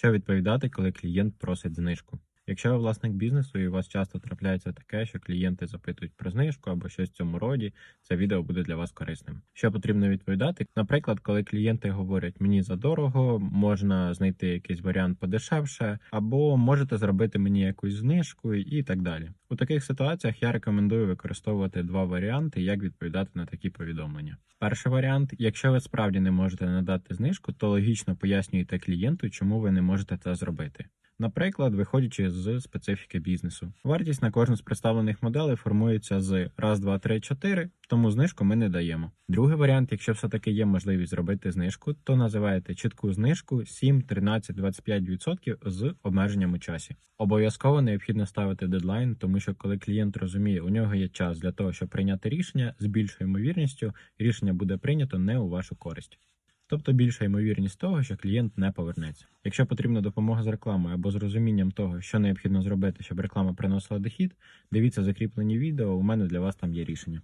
Що відповідати, коли клієнт просить знижку? Якщо ви власник бізнесу і у вас часто трапляється таке, що клієнти запитують про знижку або щось в цьому роді, це відео буде для вас корисним. Що потрібно відповідати? Наприклад, коли клієнти говорять мені за дорого, можна знайти якийсь варіант подешевше, або можете зробити мені якусь знижку і так далі. У таких ситуаціях я рекомендую використовувати два варіанти, як відповідати на такі повідомлення. Перший варіант: якщо ви справді не можете надати знижку, то логічно пояснюєте клієнту, чому ви не можете це зробити. Наприклад, виходячи з специфіки бізнесу, вартість на кожну з представлених моделей формується з раз, два, три, чотири, тому знижку ми не даємо. Другий варіант, якщо все таки є можливість зробити знижку, то називаєте чітку знижку 7, 13, 25% з обмеженням у часі. Обов'язково необхідно ставити дедлайн, тому що коли клієнт розуміє, у нього є час для того, щоб прийняти рішення, з більшою ймовірністю рішення буде прийнято не у вашу користь. Тобто більша ймовірність того, що клієнт не повернеться. Якщо потрібна допомога з рекламою або з розумінням того, що необхідно зробити, щоб реклама приносила дохід, дивіться закріплені відео. У мене для вас там є рішення.